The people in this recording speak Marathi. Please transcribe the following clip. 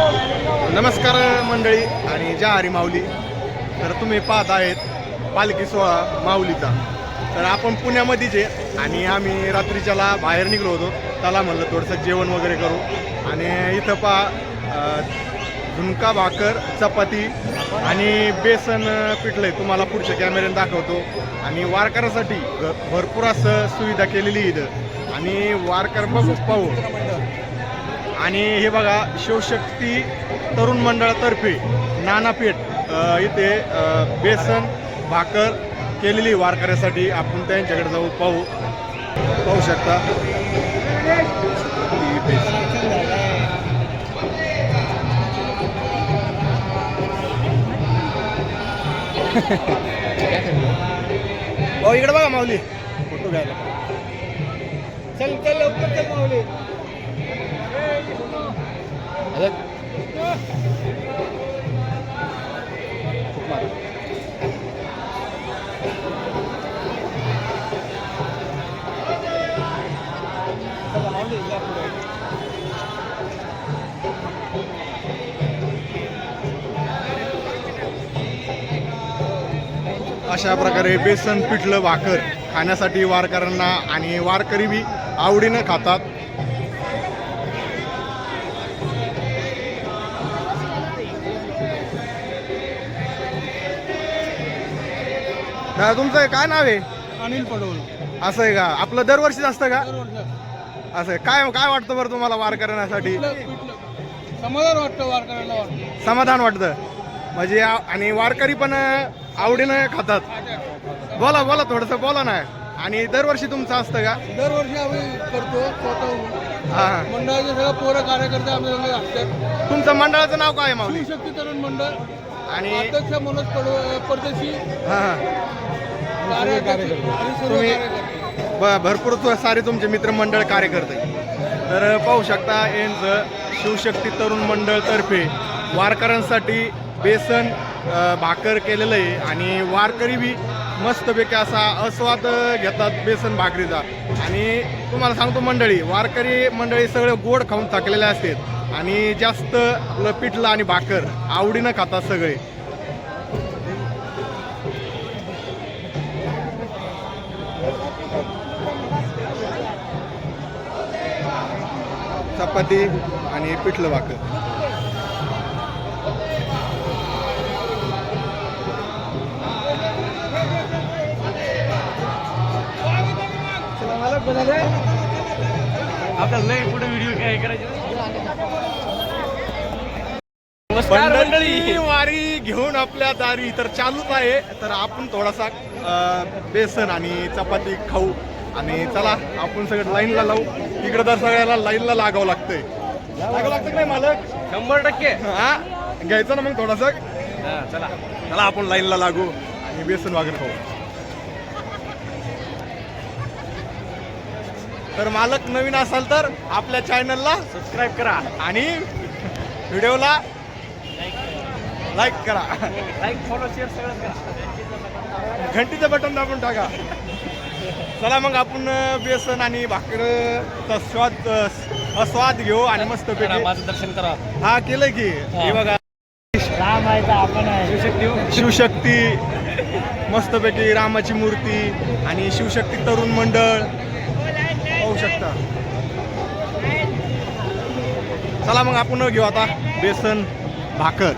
नमस्कार मंडळी आणि ज्या हरी माऊली. तर तुम्ही पाहत आहेत पालखी सोहळा माऊलीचा. तर आपण पुण्यामध्येच आहे आणि आम्ही रात्रीच्याला बाहेर निघलो होतो त्याला म्हणलं थोडंसं जेवण वगैरे करू. आणि इथं पा झुणका भाकर चपाती आणि बेसन पिठलंय. तुम्हाला पुढच्या कॅमेऱ्याने दाखवतो. आणि वारकऱ्यासाठी भरपूर असं सुविधा केलेली आहे इथं. आणि वारकर बघू पाहू. आणि हे बघा शिवशक्ती तरुण मंडळातर्फे नानापेठ इथे बेसन भाकर केलेली वारकऱ्यासाठी आपण त्यांच्याकडे जाऊ पाहू. पाहू शकता. भाऊ इकडे बघा माऊली. फोटो घ्यायला. चल चल लवकर चल माऊली. अशा प्रकारे बेसन पिठलं भाकर खाण्यासाठी वारकऱ्यांना आणि वारकरी बी आवडीनं खातात. दादा तुमचं काय नाव आहे? अनिल पडवळ. असं आहे का? आपलं दरवर्षीच असतं का? असं आहे. काय काय वाटतं बरं तुम्हाला वारकऱ्यांसाठी समाधान वाटतं वारकऱ्याला वाटतं. समाधान वाटतं. म्हणजे आ- आणि वारकरी पण अं, आवडीनं खातात. बोला बोला थोडंसं बोला ना. आणि दरवर्षी तुमचं असतं का? दरवर्षी आम्ही करतो स्वतः. हा हा. मंडळाचे सगळं पोरं कार्यकर्ते संग असतात. तुमचं मंडळाचं नाव काय आहे माऊली? शिवशक्ती तरुण मंडळ. आणि अध्यक्ष मनोज परदेशी हा हा. तुम्ही- ब- भरपूर तु- सारे तुमचे मित्रमंडळ कार्यकर्ते. तर पाहू शकता यांचं शिवशक्ती तरुण मंडळ तर्फे वारकऱ्यांसाठी बेसन अ, भाकर केलेलं आहे. आणि वारकरी बी मस्तपैकी असा आस्वाद घेतात बेसन भाकरीचा. आणि तुम्हाला सांगतो मंडळी वारकरी मंडळी सगळे गोड खाऊन थकलेले असतात. आणि जास्त आपलं पिठलं आणि भाकर. आवडीनं खातात सगळे. चपाती आणि पिठलं भाकर. आपल्याला लय पुढे व्हिडिओ काय करायचे? मंडळी. वारी घेऊन आपल्या दारी. तर चालूच आहे. तर आपण थोडासा बेसन आणि चपाती खाऊ. आणि चला आपण सगळं लाईनला लावू. इकडे तर सगळ्याला लाईनला लागावं लागतंय. लागावं लागतं काय मालक? शंभर टक्के. हा? घ्यायचं ना मग थोडासा? चला. चला आपण लाईनला लागू आणि बेसन वगैरे खाऊ. तर मालक नवीन असाल तर आपल्या चॅनलला सबस्क्राईब करा. आणि व्हिडिओला लाईक करा. लाईक फॉलो शेअर सगळं करा. घंटीचं बटन दाबून टाका. चला मग आपण बेसन आणि भाकरचा स्वाद स्वाद घेऊ आणि मस्त माझं दर्शन करा. हा केलंय की. हे. बघा. राम आहे तर आपण आहे. शिवशक्ती शिवशक्ती. मस्तपैकी रामाची मूर्ती आणि शिवशक्ती तरुण मंडळ. शकता. चला मग आपण घेऊ आता बेसन भाकर.